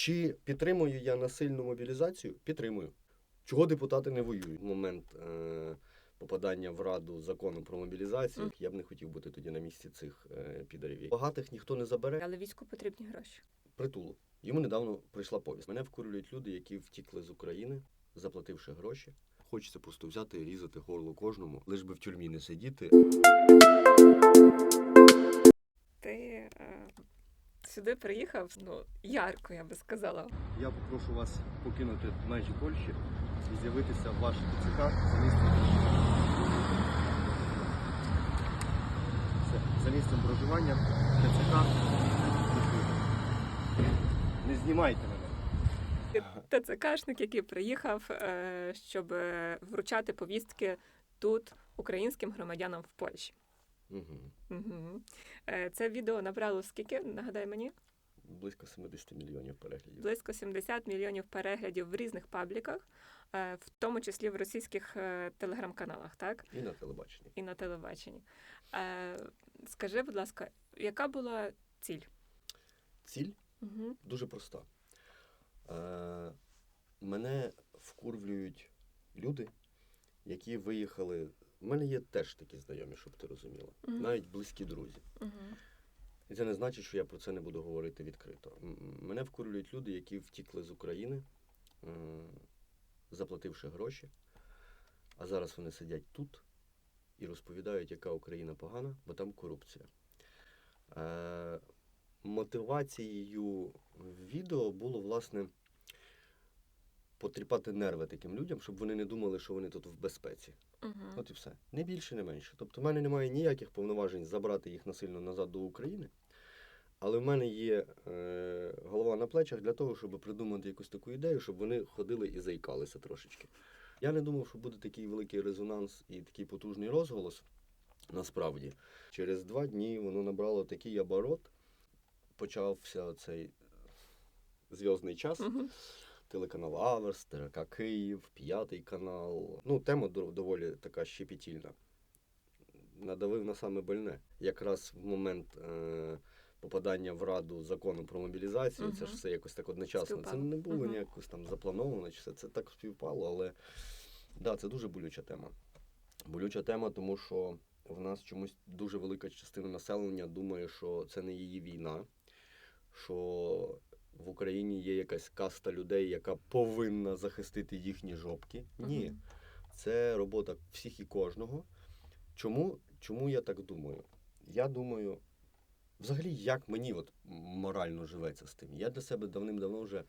Чи підтримую я насильну мобілізацію? Підтримую. Чого депутати не воюють? В момент е, попадання в раду закону про мобілізацію, Мгм. я б не хотів бути тоді на місці цих е, підарів. Багатих ніхто не забере Але війську потрібні гроші. притулу. Йому недавно прийшла повість. Мене вкурюють люди, які втікли з України, заплативши гроші. Хочеться просто взяти і різати горло кожному, лиш би в тюрмі не сидіти. Ти е, сюди приїхав ну, ярко, я би сказала. Я попрошу вас покинути межі Польщі і з'явитися в ваше ТЦК за місцем. Це за місцем проживання ТЦК. Не знімайте мене. ТЦКшник, який приїхав, е, щоб е, вручати повістки тут українським громадянам в Польщі. Угу. Угу. Це відео набрало скільки? Нагадай мені, Близько 70 мільйонів переглядів. близько 70 мільйонів переглядів в різних пабліках, е, в тому числі в російських е, телеграм-каналах, так? І на телебаченні. І на телебаченні. Скажи, будь ласка, яка була ціль? Ціль Угу. дуже проста. Мене вкурвлюють люди, які виїхали. У мене є теж такі знайомі, щоб ти розуміла. Мгм. Навіть близькі друзі. Угу. І це не значить, що я про це не буду говорити відкрито. Мене вкурюють люди, які втікли з України, е, заплативши гроші, а зараз вони сидять тут і розповідають, яка Україна погана, бо там корупція. Е, Мотивацією відео було, власне, потріпати нерви таким людям, щоб вони не думали, що вони тут в безпеці. Угу. От і все. Не більше, не менше. Тобто в мене немає ніяких повноважень забрати їх насильно назад до України. Але в мене є е, голова на плечах для того, щоб придумати якусь таку ідею, щоб вони ходили і заїкалися трошечки. Я не думав, що буде такий великий резонанс і такий потужний розголос. Насправді, через два дні воно набрало такий оборот. Почався цей зв'язний час Угу. Телеканал Аверс, ТРК Київ, п'ятий канал. Ну, тема доволі така щепетільна. Надавив на саме больне. Якраз в момент е, попадання в раду закону про мобілізацію, це ж все якось так одночасно. Це не було Мгм. ніякось там заплановано, чи все це так співпало, але да, це дуже болюча тема. Болюча тема, тому що в нас чомусь дуже велика частина населення думає, що це не її війна, що в Україні є якась каста людей, яка повинна захистити їхні жопки. Ні, це робота всіх і кожного. Чому, чому я так думаю? Я думаю, взагалі, як мені от морально живеться з тим. Я для себе давним-давно вже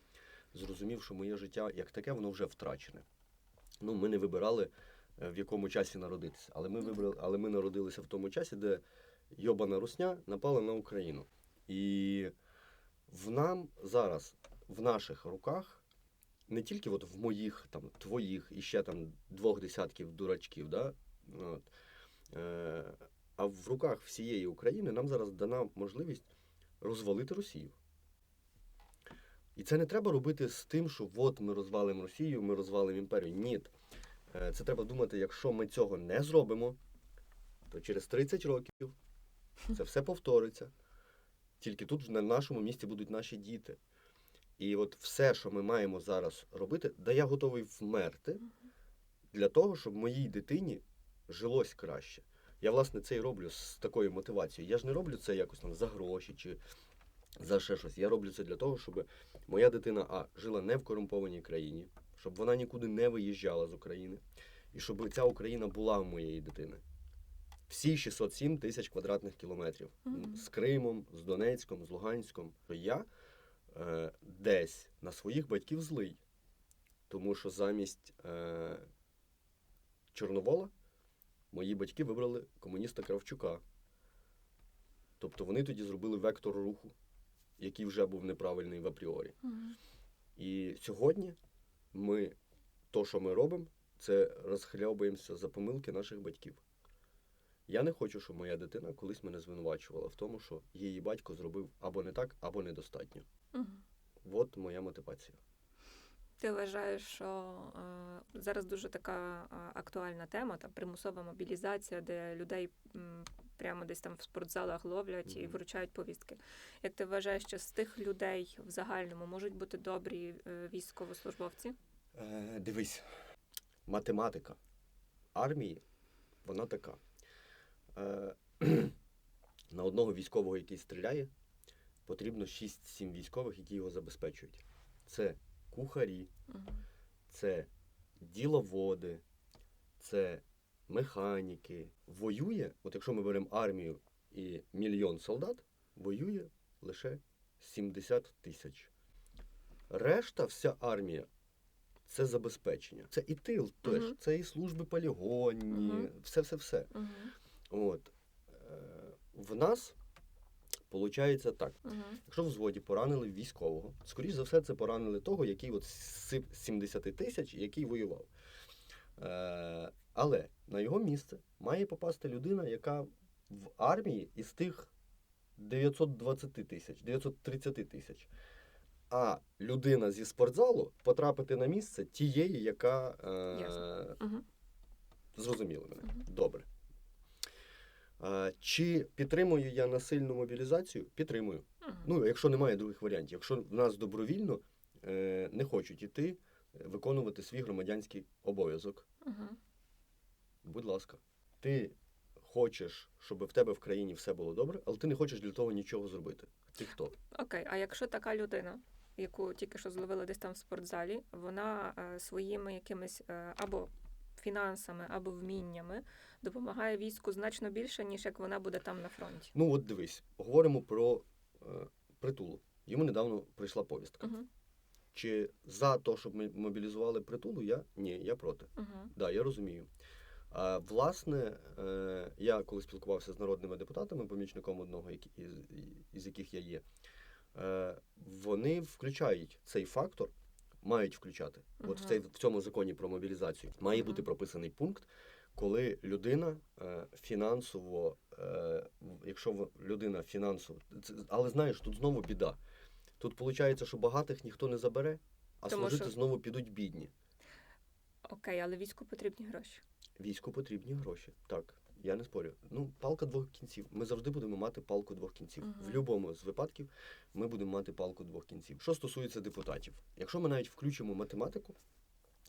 зрозумів, що моє життя як таке, воно вже втрачене. Ну, ми не вибирали, е, в якому часі народитися, але ми вибрали, але ми народилися в тому часі, де йобана русня напала на Україну. І в нам зараз, в наших руках, не тільки от в моїх, там, твоїх і ще там двох десятків дурачків, да? от, е, а в руках всієї України нам зараз дана можливість розвалити Росію. І це не треба робити з тим, що от ми розвалимо Росію, ми розвалимо імперію. Ні. Е, Це треба думати, якщо ми цього не зробимо, то через 30 років це все повториться. Тільки тут на нашому місці будуть наші діти. І от все, що ми маємо зараз робити, да я готовий вмерти для того, щоб моїй дитині жилось краще. Я, власне, це і роблю з такою мотивацією. Я ж не роблю це якось там за гроші чи за ще щось. Я роблю це для того, щоб моя дитина А жила не в корумпованій країні, щоб вона нікуди не виїжджала з України, і щоб ця Україна була в моєї дитини. Всі 607 тисяч квадратних кілометрів Мгм. з Кримом, з Донецьком, з Луганськом. Я е, десь на своїх батьків злий. Тому що замість е, Чорновола мої батьки вибрали комуніста Кравчука. Тобто вони тоді зробили вектор руху, який вже був неправильний в апріорі. Мгм. І сьогодні ми, то, що ми робимо, це розхльобуємося за помилки наших батьків. Я не хочу, щоб моя дитина колись мене звинувачувала в тому, що її батько зробив або не так, або недостатньо. Мгм. От моя мотивація. Ти вважаєш, що е, зараз дуже така е, актуальна тема, там примусова мобілізація, де людей м, прямо десь там в спортзалах ловлять і вручають повістки. Як ти вважаєш, що з тих людей в загальному можуть бути добрі е, військовослужбовці? Е, дивись, математика армії, вона така. Е, на одного військового, який стріляє, потрібно 6-7 військових, які його забезпечують. Це кухарі, це діловоди, це механіки. Воює, от якщо ми беремо армію і мільйон солдат, воює лише 70 тисяч. Решта, вся армія це забезпечення. Це і тил теж, Мгм. це і служби полігонні, все-все-все. Мгм. От. Е, в нас виходить так. Мгм. Якщо в взводі поранили військового, скоріш за все, це поранили того, який от з 70 тисяч, який воював. Е, але на його місце має попасти людина, яка в армії із тих 920 тисяч, 930 тисяч. А людина зі спортзалу потрапити на місце тієї, яка е, Ясно. Мгм. зрозуміли мене. Мгм. Добре. Чи підтримую я насильну мобілізацію? Підтримую. Мгм. Ну, якщо немає других варіантів, якщо в нас добровільно е, не хочуть іти е, виконувати свій громадянський обов'язок, Мгм. будь ласка, ти хочеш, щоб в тебе в країні все було добре, але ти не хочеш для того нічого зробити. Ти хто? Окей, а якщо така людина, яку тільки що зловили десь там в спортзалі, вона е, своїми якимись е, або фінансами, або вміннями допомагає війську значно більше, ніж як вона буде там на фронті. Ну, от дивись, говоримо про е, притулу. Йому недавно прийшла повістка. Угу. Чи за те, щоб ми мобілізували притулу, я ні, я проти. Угу. Да, я розумію. А, власне, е, я коли спілкувався з народними депутатами, помічником одного, із, із яких я є, е, вони включають цей фактор, мають включати. От в, цей, в цьому законі про мобілізацію має бути прописаний пункт, коли людина е, фінансово, е, якщо людина фінансово, це, але знаєш, тут знову біда. Тут виходить, що багатих ніхто не забере, а Тому служити що- знову підуть бідні. Окей, але війську потрібні гроші. Війську потрібні гроші. Так, я не спорю. Ну, палка двох кінців. Ми завжди будемо мати палку двох кінців. Мгм. В будь-якому з випадків ми будемо мати палку двох кінців. Що стосується депутатів, якщо ми навіть включимо математику,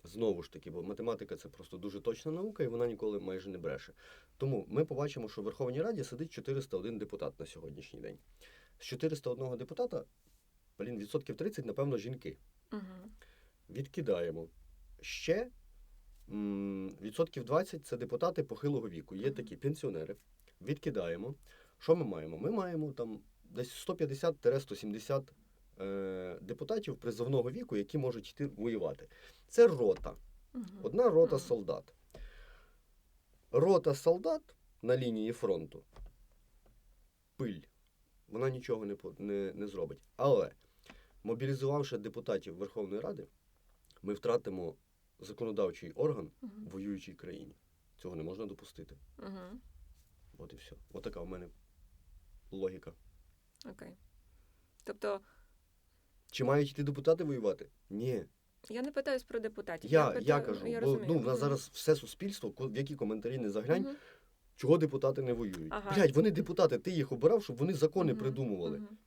знову ж таки, бо математика це просто дуже точна наука, і вона ніколи майже не бреше. Тому ми побачимо, що в Верховній Раді сидить 401 депутат на сьогоднішній день. З 401 депутата, блін, відсотків 30, напевно, жінки Угу. відкидаємо. Ще відсотків 20 це депутати похилого віку. Є такі пенсіонери. Відкидаємо. Що ми маємо? Ми маємо там десь 150-170 е, депутатів призовного віку, які можуть йти воювати. Це рота. Одна рота солдат. Рота солдат на лінії фронту. Пиль. Вона нічого не, не, не зробить. Але мобілізувавши депутатів Верховної Ради, ми втратимо законодавчий орган в воюючій країні. Цього не можна допустити. Угу. От і все. От така в мене логіка. Окей. Тобто, Чи мають йти депутати воювати? Ні. я не питаюсь про депутатів. Я, питаю- я кажу, я бо розумію. ну, в нас зараз все суспільство, в які коментарі не заглянь, Мгм. чого депутати не воюють. Ага. Блядь, вони депутати, ти їх обирав, щоб вони закони Мгм. придумували. Мгм.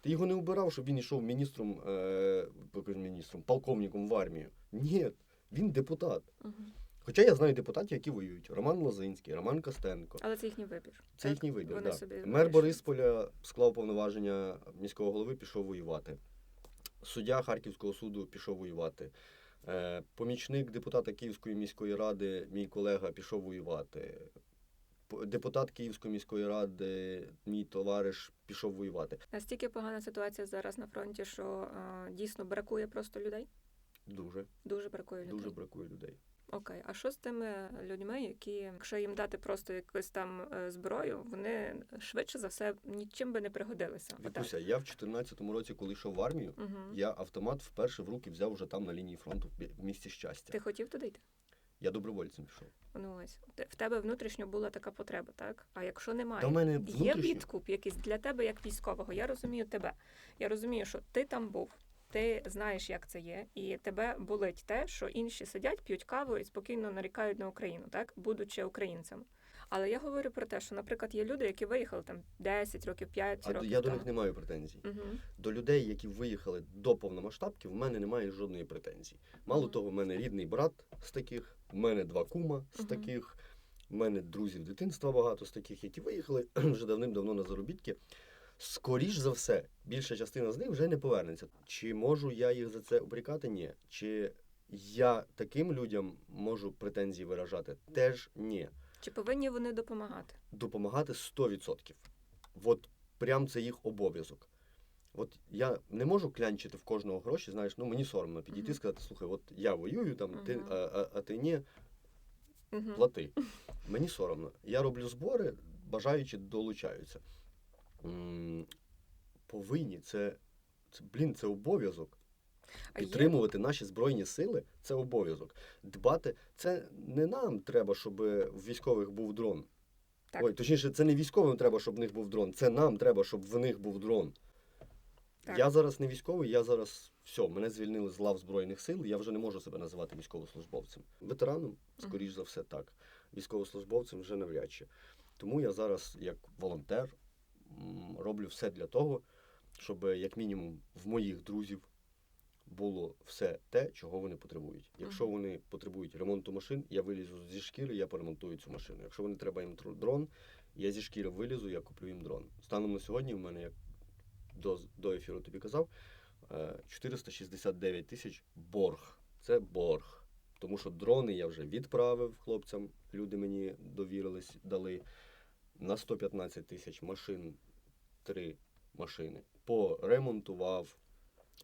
Ти його не обирав, щоб він йшов міністром, е, міністром, полковником в армію. Ні, він депутат. Хоча я знаю депутатів, які воюють. Роман Лозинський, Роман Костенко. Але це їхній вибір. Це так? їхній вибір. Вони Да. собі Мер. Борисполя склав повноваження міського голови, пішов воювати. Суддя Харківського суду пішов воювати. Е, помічник депутата Київської міської ради, мій колега, пішов воювати. Депутат Київської міської ради, мій товариш, пішов воювати. Настільки погана ситуація зараз на фронті, що е, дійсно бракує просто людей. Дуже, Дуже бракує людей. дуже бракує людей. Окей, а що з тими людьми, які, якщо їм дати просто якусь там е, зброю, вони швидше за все нічим би не пригодилися. Вікуся, я в 14-му році, коли йшов в армію, Угу. я автомат вперше в руки взяв вже там на лінії фронту в місті щастя. Ти хотів туди йти? Я добровольцем пішов. Ну ось в тебе внутрішньо була така потреба, так? А якщо немає, Та мене є підкуп якийсь для тебе як військового. Я розумію тебе. Я розумію, що ти там був. Ти знаєш, як це є, і тебе болить те, що інші сидять, п'ють каву і спокійно нарікають на Україну, так будучи українцем. Але я говорю про те, що, наприклад, є люди, які виїхали там 10 років, 5 А років. я до них не маю претензій. Угу. До людей, які виїхали до повномасштабки, в мене немає жодної претензії. Мало Мгм. того, в мене рідний брат з таких, в мене два кума з Мгм. таких, в мене друзів дитинства багато з таких, які виїхали вже давним-давно на заробітки. Скоріш за все, більша частина з них вже не повернеться. Чи можу я їх за це обрікати? Ні. Чи я таким людям можу претензії виражати? Теж ні. Чи повинні вони допомагати? Допомагати 100%. От прям це їх обов'язок. От я не можу клянчити в кожного гроші, знаєш, ну мені соромно підійти і сказати, слухай, от я воюю, там, ти, а, а, а ти ні, плати. Мені соромно. Я роблю збори, бажаючи долучаються. Повинні, це, це блін, це обов'язок. Підтримувати наші збройні сили це обов'язок. Дбати, це не нам треба, щоб в військових був дрон. Так. Ой, точніше, це не військовим треба, щоб в них був дрон. Це нам треба, щоб в них був дрон. Так. Я зараз не військовий, я зараз все, мене звільнили з лав Збройних сил, я вже не можу себе називати військовослужбовцем. Ветераном, скоріш за все, так. Військовослужбовцем вже навряд чи. Тому я зараз, як волонтер, роблю все для того, щоб, як мінімум, в моїх друзів було все те, чого вони потребують. Якщо вони потребують ремонту машин, я вилізу зі шкіри, я поремонтую цю машину. Якщо вони треба їм дрон, я зі шкіри вилізу, я куплю їм дрон. Станом на сьогодні в мене, як до, до ефіру тобі казав, е, 469 тисяч борг. Це борг. Тому що дрони я вже відправив хлопцям, люди мені довірились, дали на 115 тисяч машин, три машини. Поремонтував.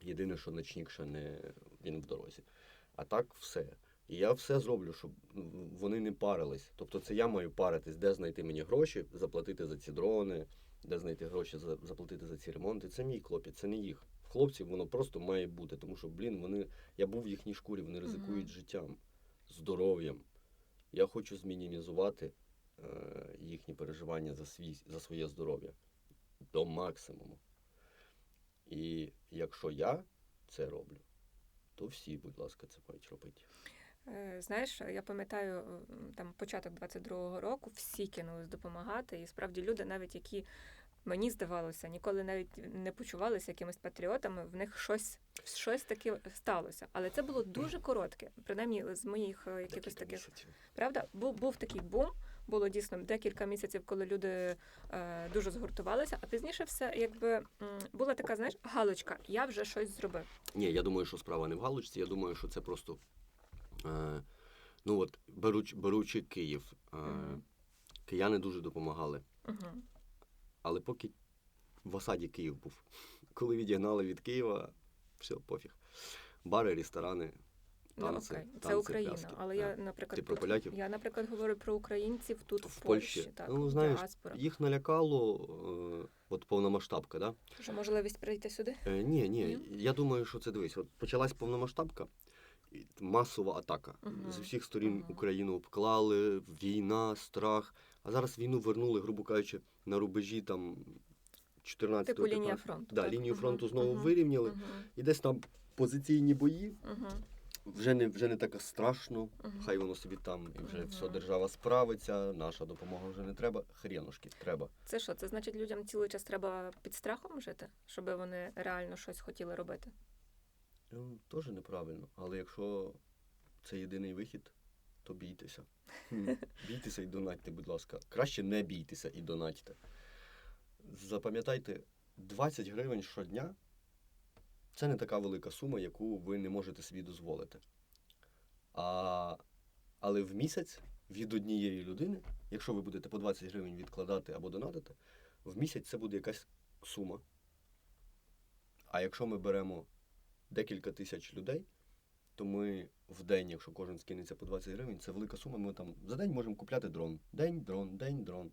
Єдине, що ночник ще не він в дорозі. А так все. І я все зроблю, щоб вони не парились. Тобто це я маю паритись, де знайти мені гроші, заплатити за ці дрони, де знайти гроші заплатити за ці ремонти. Це мій клопіт, це не їх. В хлопців воно просто має бути, тому що, блін, вони. Я був в їхній шкурі, вони ризикують Мгм. життям, здоров'ям. Я хочу змінімізувати їхні переживання за, свій, за своє здоров'я до максимуму. І якщо я це роблю, то всі, будь ласка, це мають робити. Е, Знаєш, я пам'ятаю там початок 22-го року, всі кинулись допомагати, і справді люди, навіть які мені здавалося, ніколи навіть не почувалися якимись патріотами, в них щось, щось таке сталося. Але це було дуже коротке, принаймні з моїх е, якихось таких місяців. Правда, був, був такий бум. Було дійсно декілька місяців, коли люди е, дуже згуртувалися, а пізніше все якби була така, знаєш, галочка, я вже щось зробив. Ні, я думаю, що справа не в галочці. Я думаю, що це просто. Е, ну от, беруч, беручи Київ, е, Мгм. кияни дуже допомагали. Угу. Але поки в осаді Київ був. Коли відігнали від Києва, все, пофіг. Бари, ресторани, Ну, танці, окей, це танці, Україна. пляски. Але Да. я, наприклад, Ти про тут- поляків? я, наприклад, говорю про українців тут в, В Польщі. так, Ну, знаєш, діаспора. Їх налякало, е, от повномасштабка, да? Що можливість прийти сюди? Е, ні, ні, я думаю, що це дивись. От почалась повномасштабка, і масова атака. Мгм. З усіх сторін Мгм. Україну обклали, війна, страх. А зараз війну вернули, грубо кажучи, на рубежі там 14 Типу лінія фронту. Да, так? лінію фронту знову мгм, вирівняли. І десь там позиційні бої вже не, вже не так страшно. Хай воно собі там і вже все, держава справиться, наша допомога вже не треба. Хренушки, треба. Це що? Це значить, людям цілий час треба під страхом жити, щоб вони реально щось хотіли робити. Ну, теж неправильно. Але якщо це єдиний вихід, то бійтеся. Бійтеся і донатьте, будь ласка. Краще не бійтеся і донатьте. Запам'ятайте, 20 гривень щодня це не така велика сума, яку ви не можете собі дозволити. А, але в місяць від однієї людини, якщо ви будете по 20 гривень відкладати або донатити, в місяць це буде якась сума. А якщо ми беремо декілька тисяч людей, то ми в день, якщо кожен скинеться по 20 гривень, це велика сума. Ми там за день можемо купляти дрон. День, дрон, день, дрон.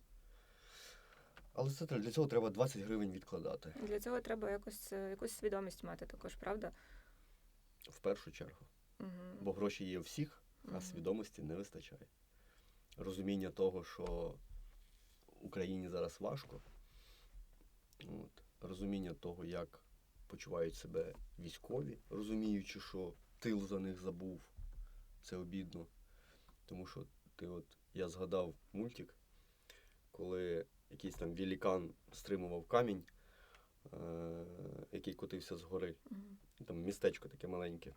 Але це для цього треба 20 гривень відкладати Для цього треба якось е, якусь свідомість мати також, правда? в першу чергу. Угу. Бо гроші є у всіх, а Мгм. свідомості не вистачає. Розуміння того, що Україні зараз важко. От. Розуміння того, як почувають себе військові, розуміючи, що тил за них забув. Це обідно. Тому що ти от, я згадав мультик, коли якийсь там великан стримував камінь, е, який котився з гори. Там містечко таке маленьке.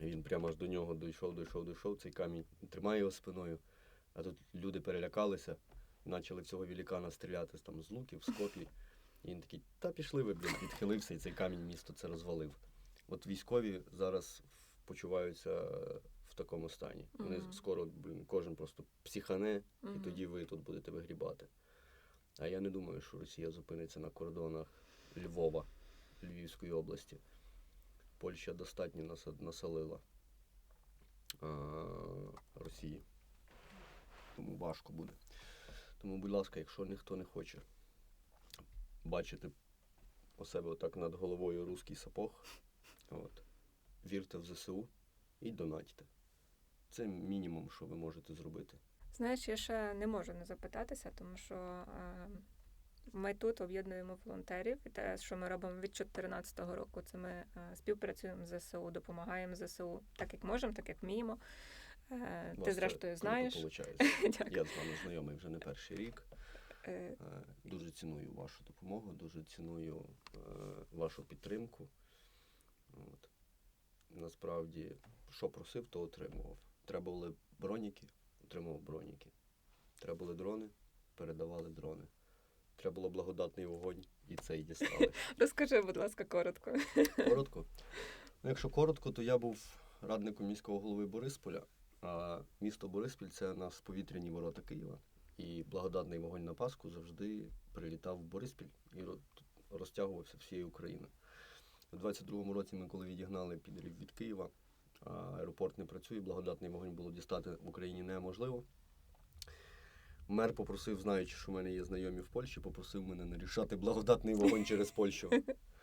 І Він прямо аж до нього дійшов, дійшов, дійшов цей камінь, тримає його спиною. А тут люди перелякалися, почали в цього великана стріляти там з луків, з копій. І він такий, та пішли ви, блін, відхилився, і цей камінь місто це розвалив. От військові зараз почуваються в такому стані. Вони скоро, блін, кожен просто психане, і тоді ви тут будете вигрібати. А я не думаю, що Росія зупиниться на кордонах Львова, Львівської області. Польща достатньо населила а, Росії. Тому важко буде. Тому, будь ласка, якщо ніхто не хоче бачити у себе отак над головою руський сапог, от, вірте в ЗСУ і донатьте. Це мінімум, що ви можете зробити. Знаєш, я ще не можу не запитатися, тому що е, ми тут об'єднуємо волонтерів, і те, що ми робимо від 2014 року, це ми е, співпрацюємо з ЗСУ, допомагаємо ЗСУ так, як можемо, так як вміємо. Е, ти, зрештою, знаєш. Я з вами знайомий вже не перший рік. Е, Е, Дуже ціную вашу допомогу, дуже ціную вашу підтримку. От. Насправді, що просив, то отримував. Треба були броніки, отримував броніки. Треба були дрони, передавали дрони. Треба було благодатний вогонь, і цей дістали. Розкажи, будь ласка, коротко. Коротко. Ну, якщо коротко, то я був радником міського голови Борисполя. А місто Бориспіль це у нас повітряні ворота Києва. І благодатний вогонь на Пасху завжди прилітав в Бориспіль і розтягувався всією Україною. У 22-му році ми, коли відігнали підрів від Києва, аеропорт не працює, благодатний вогонь було дістати в Україні неможливо. Мер попросив, знаючи, що в мене є знайомі в Польщі, попросив мене не рішати благодатний вогонь через Польщу.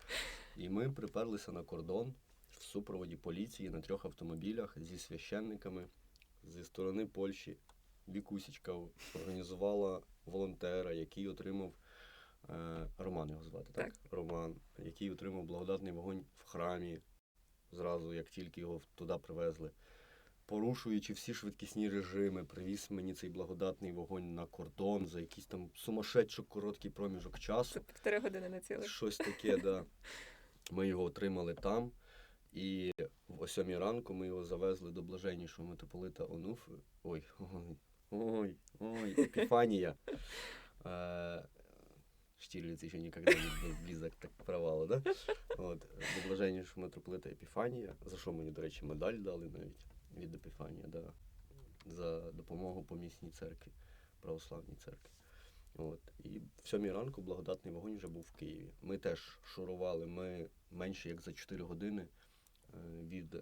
І ми приперлися на кордон в супроводі поліції на трьох автомобілях зі священниками зі сторони Польщі. Вікусічка організувала волонтера, який отримав е, Роман його звати, так? Так. Роман, який отримав благодатний вогонь в храмі зразу, як тільки його туди привезли. Порушуючи всі швидкісні режими, привіз мені цей благодатний вогонь на кордон за якийсь там сумасшедшо короткий проміжок часу. Це півтори години на цілих. Щось таке, да. Ми його отримали там. І о сьомій ранку ми його завезли до блаженнішого митрополита Онуфи. Ой, ой, ой, ой, Епіфанія. Е, Штірлиц ще ніколи не близок так к провалу, да? От, до блаженнішого митрополита Епіфанія, за що мені, до речі, медаль дали навіть від Епіфанія, да. за допомогу помісній церкві, православній церкві. От. І в сьомій ранку благодатний вогонь вже був в Києві. Ми теж шурували, ми менше як за 4 години е, від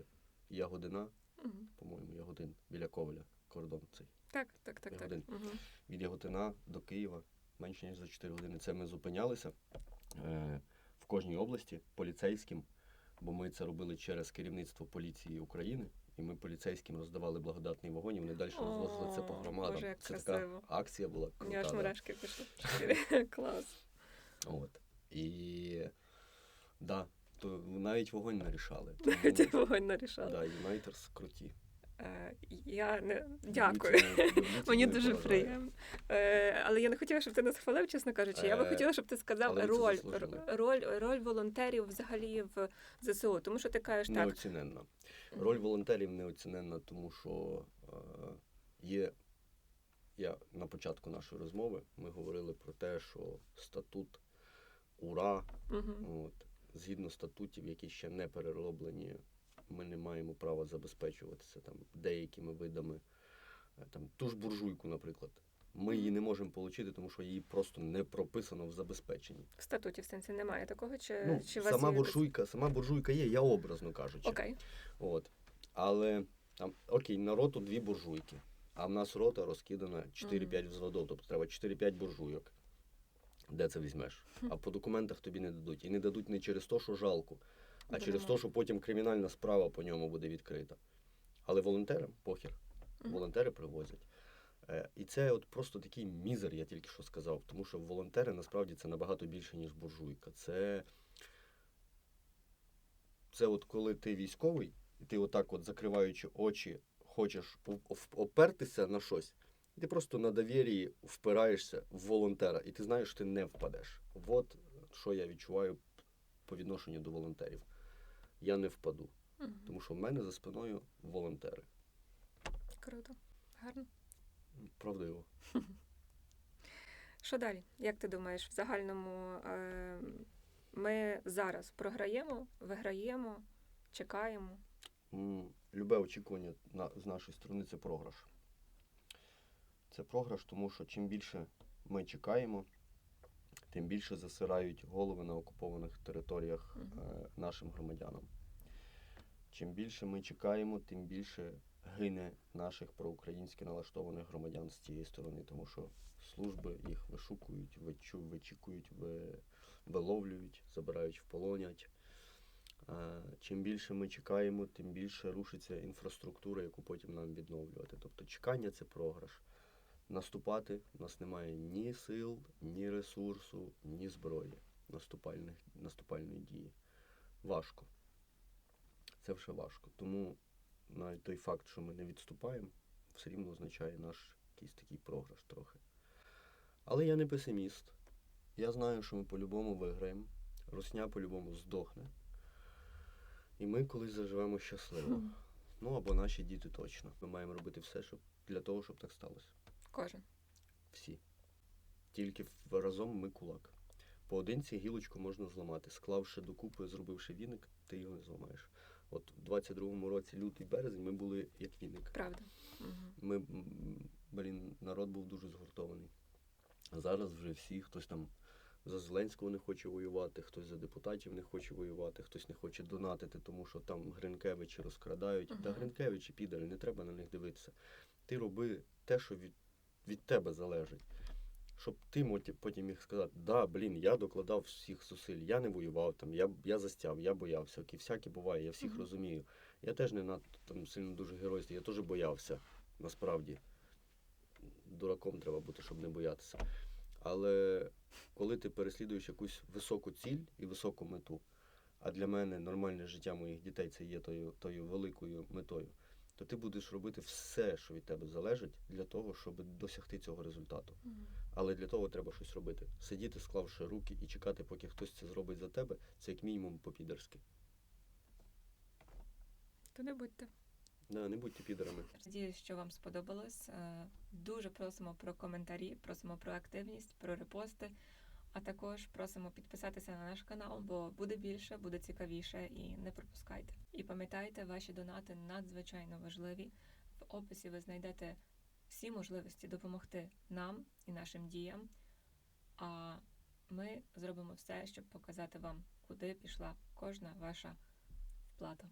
Ягодина, Мгм. по-моєму, Ягодин, біля Коваля, кордон цей. Так, так, так, так. Годин. Мгм. Від Яготина до Києва менше ніж за 4 години. Це ми зупинялися е, в кожній області поліцейським, бо ми це робили через керівництво поліції України. І ми поліцейським роздавали благодатний вогонь, і вони далі розвозили це по громадам. Боже, як це красиво. така акція була. У мене аж крута, да. мурашки пішли. Клас. От. І да, то навіть вогонь не рішали. Навіть вогонь нарішала. Да, Юнайтерс круті. Е, Я не дякую. Мені дуже приємно. Е, але я не хотіла, щоб ти нас хвалив, чесно кажучи. Я би Е, хотіла, щоб ти сказав роль, роль, роль волонтерів взагалі в ЗСУ. Тому що ти кажеш так. Неоціненна. Роль волонтерів неоціненна, тому що є. Я на початку нашої розмови ми говорили про те, що статут УРА, от, згідно статутів, які ще не перероблені, ми не маємо права забезпечуватися там деякими видами. Е, Там, ту ж буржуйку, наприклад. Ми її не можемо отримати, тому що її просто не прописано в забезпеченні. В статуті в сенсі немає такого, чи, Ну, чи у вас сама буржуйка, сама буржуйка є, я образно кажучи. Окей. От. Але там, окей, на роту дві буржуйки, а в нас рота розкидана 4-5 взводов, тобто треба 4-5 буржуйок. Де це візьмеш? А по документах тобі не дадуть. І не дадуть не через те, що жалко, а через те, що потім кримінальна справа по ньому буде відкрита. Але волонтерам похер. Мгм. Волонтери привозять. Е, І це от просто такий мізер, я тільки що сказав. Тому що волонтери насправді це набагато більше, ніж буржуйка. Це, це от коли ти військовий, і ти отак, от закриваючи очі, хочеш оп- оп- опертися на щось, і Ти просто на довір'ї впираєшся в волонтера, і ти знаєш, що ти не впадеш. От що я відчуваю по відношенню до волонтерів. Я не впаду, Мгм. тому що в мене за спиною волонтери. Круто. Гарно. Правдиво. Що далі? Як ти думаєш, в загальному е, ми зараз програємо, виграємо, чекаємо? Любе очікування на, з нашої сторони це програш. Це програш, тому що чим більше ми чекаємо, тим більше засирають голови на окупованих територіях е, нашим громадянам. Чим більше ми чекаємо, тим більше гине наших проукраїнськи налаштованих громадян з цієї сторони, тому що служби їх вишукують, вичу, вичікують, ви, виловлюють, забирають в полонять. Е, Чим більше ми чекаємо, тим більше рушиться інфраструктура, яку потім нам відновлювати. Тобто чекання це програш. Наступати у нас немає ні сил, ні ресурсу, ні зброї наступальних, наступальної дії. Важко. Це вже важко. Тому навіть той факт, що ми не відступаємо, все рівно означає наш якийсь такий програш трохи. Але я не песиміст. Я знаю, що ми по-любому виграємо. Русня по-любому здохне. І ми колись заживемо щасливо. Ну або наші діти точно. Ми маємо робити все, щоб для того, щоб так сталося. Кожен. Всі. Тільки разом ми кулак. Поодинці гілочку можна зламати. Склавши докупи, зробивши віник, ти його не зламаєш. От у 22-му році, лютий березень, ми були як віник. Правда. Мгм. Ми, блін, народ був дуже згуртований. А зараз вже всі, хтось там за Зеленського не хоче воювати, хтось за депутатів не хоче воювати, хтось не хоче донатити, тому що там Гринкевичі розкрадають. Та Мгм. Гринкевичі підари, не треба на них дивитися. Ти роби те, що від, від тебе залежить. Щоб ти потім міг сказати, да, блін, я докладав всіх зусиль, я не воював там, я, я застяв, я боявся. Окей, всяке буває, я всіх Мгм. розумію. Я теж не надто там сильно дуже геройський, я теж боявся, насправді. Дураком треба бути, щоб не боятися. Але коли ти переслідуєш якусь високу ціль і високу мету, а для мене нормальне життя моїх дітей це є тою, тою великою метою, то ти будеш робити все, що від тебе залежить, для того, щоб досягти цього результату. Мгм. Але для того треба щось робити. Сидіти, склавши руки і чекати, поки хтось це зробить за тебе, це як мінімум по-підерськи. То не будьте. Да, не будьте підерами. Надіюсь, що вам сподобалось. Е, Дуже просимо про коментарі, просимо про активність, про репости. А також просимо підписатися на наш канал, бо буде більше, буде цікавіше і не пропускайте. І пам'ятайте, ваші донати надзвичайно важливі. В описі ви знайдете всі можливості допомогти нам і нашим діям. А ми зробимо все, щоб показати вам, куди пішла кожна ваша вплата.